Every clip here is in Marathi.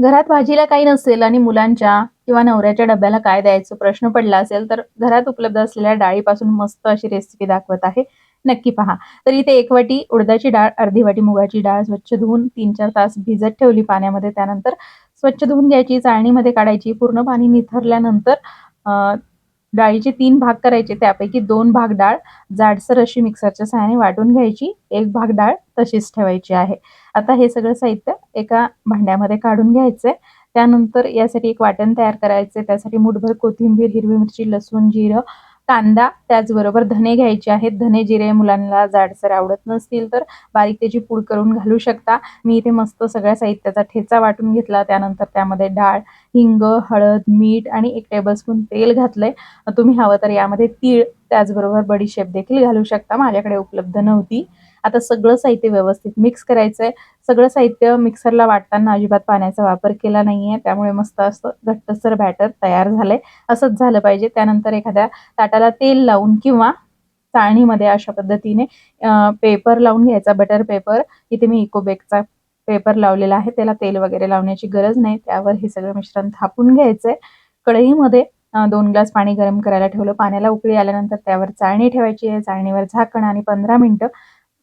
घरात भाजीला काही नसेल आणि मुलांच्या किंवा नवऱ्याच्या डब्याला काय द्यायचं प्रश्न पडला असेल तर घरात उपलब्ध असलेल्या डाळीपासून मस्त अशी रेसिपी दाखवत आहे. नक्की पहा. तर इथे एक वाटी उडदाची डाळ अर्धी वाटी मुगाची डाळ स्वच्छ धुवून तीन चार तास भिजत ठेवली पाण्यामध्ये. त्यानंतर स्वच्छ धुवून घ्यायची चाळणीमध्ये काढायची पूर्ण पाणी निथरल्यानंतर डाळीचे तीन भाग करायचे त्यापैकी दोन भाग डाळ जाडसर अशी मिक्सरच्या सहाय्याने वाटून घ्यायची. एक भाग डाळ तशीच ठेवायची आहे. आता हे सगळं साहित्य एका भांड्यामध्ये काढून घ्यायचंय. त्यानंतर यासाठी एक वाटण तयार करायचे त्यासाठी मुठभर कोथिंबीर हिरवी मिरची लसूण जिरं कांदा त्याचबरोबर धने घ्यायचे आहेत. धने जिरे मुलांना जाडसर आवडत नसतील तर बारीक त्याची पूड करून घालू शकता. मी इथे मस्त सगळ्या साहित्याचा ठेचा वाटून घेतला. त्यानंतर त्यामध्ये डाळ हिंग हळद मीठ आणि एक टेबलस्पून तेल घातलंय. तुम्ही हवं तर यामध्ये तीळ त्याचबरोबर बडीशेप देखील घालू शकता. माझ्याकडे उपलब्ध नव्हती. आता सगळं साहित्य व्यवस्थित मिक्स करायचंय. सगळं साहित्य मिक्सरला वाटताना अजिबात पाण्याचा वापर केला नाहीये. त्यामुळे मस्त असं घट्टसर बॅटर तयार झालंय. असंच झालं पाहिजे. त्यानंतर एखाद्या ताटाला तेल लावून किंवा चाळणीमध्ये अशा पद्धतीने पेपर लावून घ्यायचा. बटर पेपर इथे मी इकोबेकचा पेपर लावलेला आहे. त्याला तेल वगैरे लावण्याची गरज नाही. त्यावर हे सगळं मिश्रण थापून घ्यायचंय. कढईमध्ये दोन ग्लास पाणी गरम करायला ठेवलं. पाण्याला उकळी आल्यानंतर त्यावर चाळणी ठेवायची आहे. चाळणीवर झाकण आणि पंधरा मिनिटं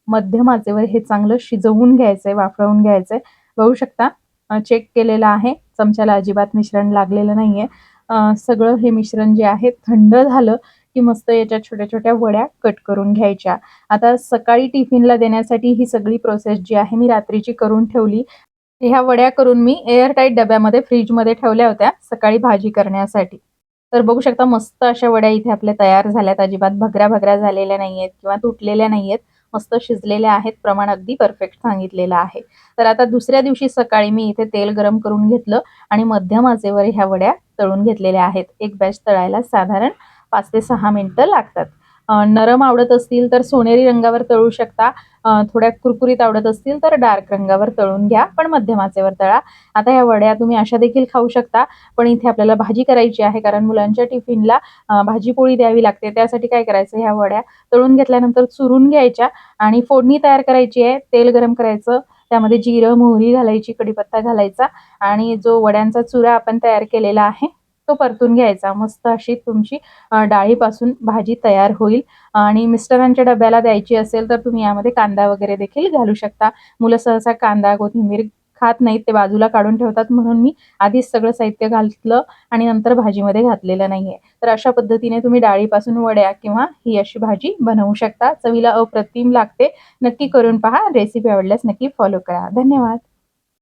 मध्यम आचेवर हे चांगलं शिजवून घ्यायचंय वाफळवून घ्यायचंय. बघू शकता चेक केलेलं आहे. चमच्याला अजिबात मिश्रण लागलेलं नाहीये. सगळं हे मिश्रण जे आहे थंड झालं की मस्त याच्या छोट्या छोट्या वड्या कट करून घ्यायच्या. आता सकाळी टिफिनला देण्यासाठी ही सगळी प्रोसेस जी आहे मी रात्रीची करून ठेवली. ह्या वड्या करून मी एअरटाईट डब्यामध्ये फ्रीजमध्ये ठेवल्या होत्या सकाळी भाजी करण्यासाठी. तर बघू शकता मस्त अशा वड्या इथे आपल्या तयार झाल्यात. अजिबात भगऱ्या भगऱ्या झालेल्या नाहीयेत किंवा तुटलेल्या नाहीयेत. मस्त शिजलेल्या आहेत प्रमाण अगदी परफेक्ट सांगितलेलं आहे. तर आता दुसऱ्या दिवशी सकाळी मी इथे तेल गरम करून घेतलं आणि मध्यम आचेवर ह्या वड्या तळून घेतलेल्या आहेत. एक बॅच तळायला साधारण पाच ते सहा मिनिटं लागतात. नरम आवडत असतील तर सोनेरी रंगावर तळू शकता. थोड्या कुरकुरीत आवडत असतील तर डार्क रंगावर तळून घ्या पण मध्यम आचेवर तळा. आता ह्या वड्या तुम्ही अशा देखील खाऊ शकता पण इथे आपल्याला भाजी करायची आहे कारण मुलांच्या टिफिनला भाजी पोळी द्यावी लागते. त्यासाठी काय करायचं ह्या वड्या तळून घेतल्यानंतर चुरून घ्यायच्या आणि फोडणी तयार करायची आहे. तेल गरम करायचं त्यामध्ये जिरं मोहरी घालायची कढीपत्ता घालायचा आणि जो वड्यांचा चुरा आपण तयार केलेला आहे तो परतून घ्यायचा. मस्त अशी तुमची डाळीपासून भाजी तयार होईल. आणि मिस्टरांच्या डब्याला द्यायची असेल तर तुम्ही यामध्ये कांदा वगैरे देखील घालू शकता. मुलं सहसा कांदा कोथिंबीर खात नाहीत. ते बाजूला काढून ठेवतात. म्हणून मी आधीच सगळं साहित्य घातलं आणि नंतर भाजीमध्ये घातलेलं नाहीये. तर अशा पद्धतीने तुम्ही डाळीपासून वड्या किंवा ही अशी भाजी बनवू शकता. चवीला अप्रतिम लागते. नक्की करून पहा. रेसिपी आवडल्यास नक्की फॉलो करा. धन्यवाद.